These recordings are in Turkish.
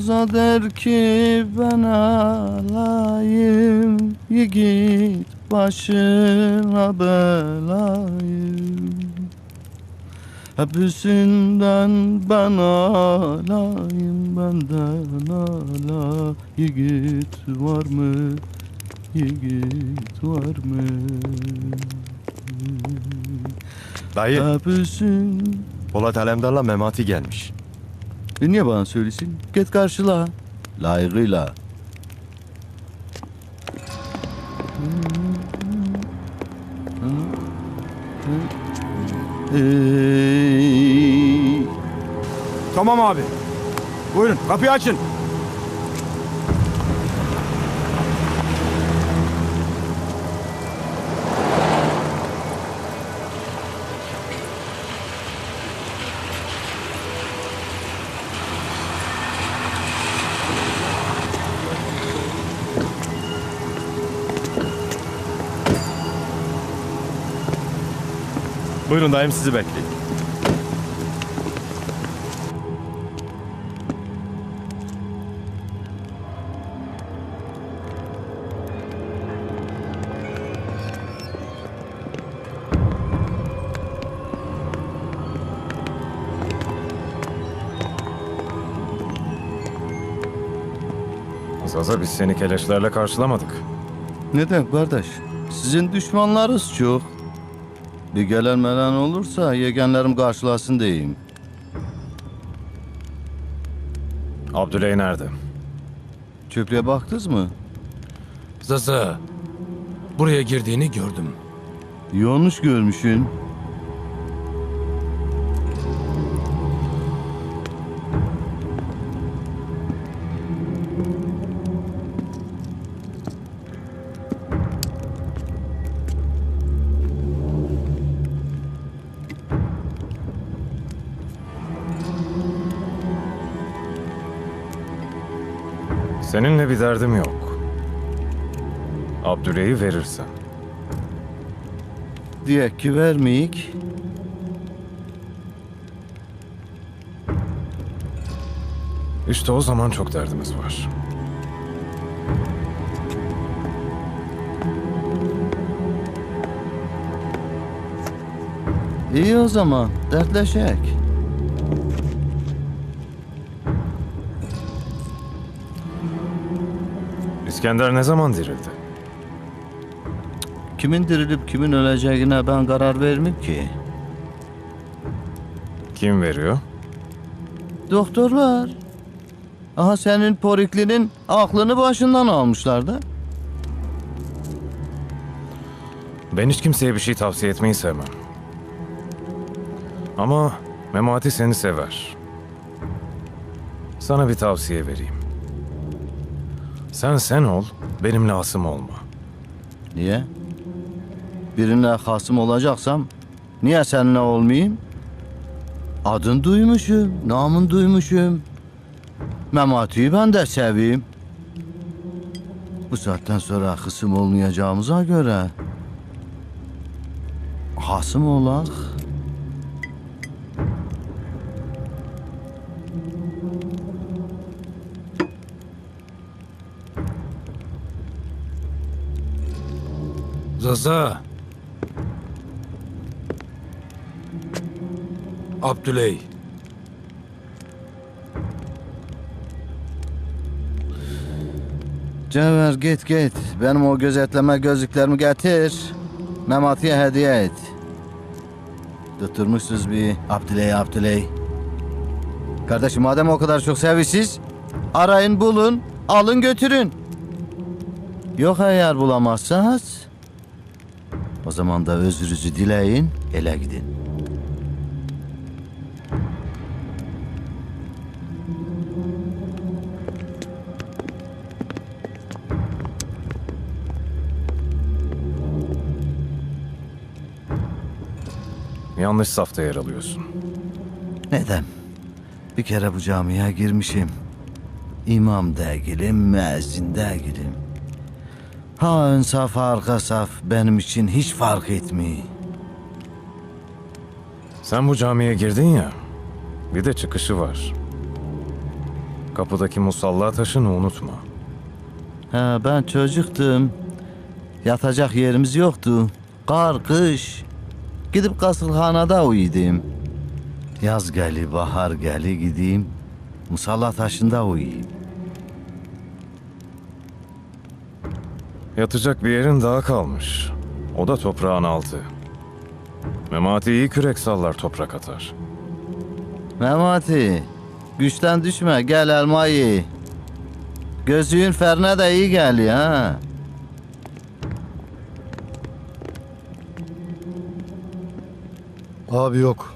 Za der ki ben alayım Yiğit başına belayım Hepsinden ben alayım Benden ala Yiğit var mı? Yiğit var mı? Dayı, Hepsin Polat Alemdar'la Memati gelmiş. E niye bana söylesin? Git karşıla. Layığıyla. Tamam abi. Buyurun kapıyı açın. Buyurun dayım sizi bekleyin. Zaza biz seni keleşlerle karşılamadık. Neden kardeş? Sizin düşmanlarız çok. Bir gelen melen olursa yegenlerim karşılasın diyeyim. Abdüley nerede? Çöplüğe baktınız mı? Zaza, buraya girdiğini gördüm. Yanlış görmüşsün. Seninle bir derdim yok. Abdüley'i verirsen. Diye ki vermeyik. İşte o zaman çok derdimiz var. İyi o zaman. Dertleşek. İskender ne zaman dirildi? Kimin dirilip kimin öleceğine ben karar vermem ki. Kim veriyor? Doktorlar. Aha senin poriklinin aklını başından almışlar da. Ben hiç kimseye bir şey tavsiye etmeyi sevmem. Ama Memati seni sever. Sana bir tavsiye vereyim. Sen sen ol, benimle asım olma. Niye? Birine hasım olacaksam niye seninle olmayayım? Adın duymuşum, namın duymuşum. Memati'yi ben de seveyim. Bu saatten sonra kısım olmayacağımıza göre hasım olak. Zaza. Abdüley. Cevher git git. Benim o gözetleme gözlüklerimi getir. Memati'ye hediye et. Tutturmuşsunuz bir Abdüley Abdüley. Kardeşim madem o kadar çok sevişsiz arayın bulun alın götürün. Yok eğer bulamazsanız o zaman da özrünüzü dileyin ele gidin. Yanlış safta yer alıyorsun. Neden? Bir kere bu camiye girmişim. İmam değilim, müezzin değilim. Ha ön saf, arka saf benim için hiç fark etmiyor. Sen bu camiye girdin ya, bir de çıkışı var. Kapıdaki musalla taşını unutma. Ha, ben çocuktum. Yatacak yerimiz yoktu. Kar, kış. Gidip kasılhanada uyudum. Yaz geli, bahar geli gideyim. Musalla taşında uyuyayım. Yatacak bir yerin daha kalmış. O da toprağın altı. Memati iyi kürek sallar toprak atar. Memati, güçten düşme gel elmayı. Gözlüğün ferne de iyi geliyor ha. Abi yok.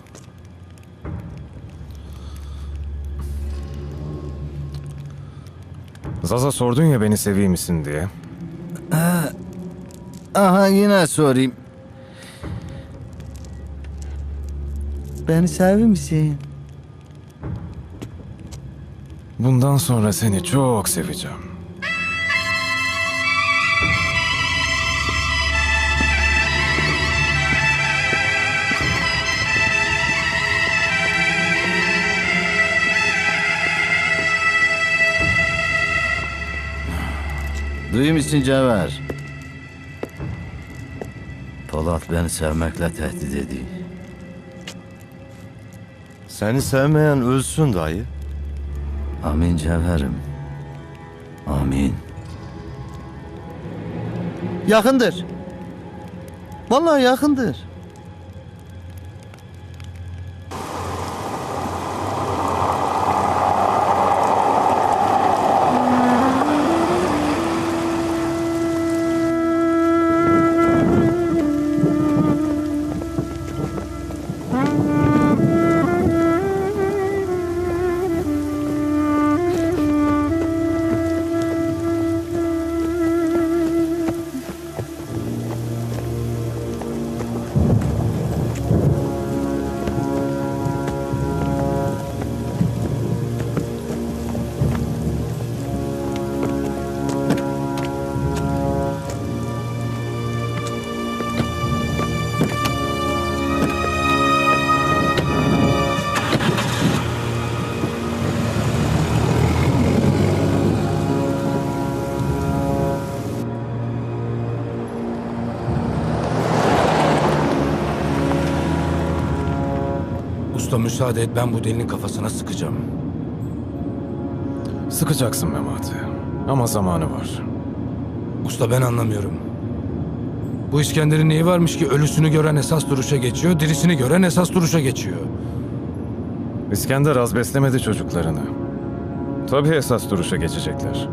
Zaza sordun ya beni seveyim misin diye. Aha yine sorayım. Beni seviyor musun? Bundan sonra seni çok seveceğim. Duyuyor musun Cevher? Polat beni sevmekle tehdit ediyor. Seni sevmeyen ölsün dayı. Amin Cevherim. Amin. Yakındır. Vallahi yakındır. Usta müsaade et ben bu delinin kafasına sıkacağım. Sıkacaksın Memati. Ama zamanı var. Usta ben anlamıyorum. Bu İskender'in neyi varmış ki ölüsünü gören esas duruşa geçiyor, dirisini gören esas duruşa geçiyor. İskender az beslemedi çocuklarını. Tabii esas duruşa geçecekler.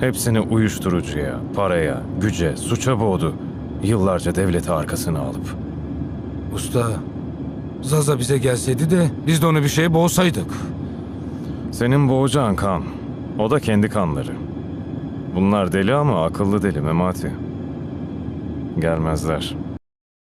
Hepsini uyuşturucuya, paraya, güce, suça boğdu. Yıllarca devleti arkasına alıp. Usta, Zaza bize gelseydi de biz de onu bir şeye boğsaydık. Senin boğacağın kan. O da kendi kanları. Bunlar deli ama akıllı deli Memati. Gelmezler.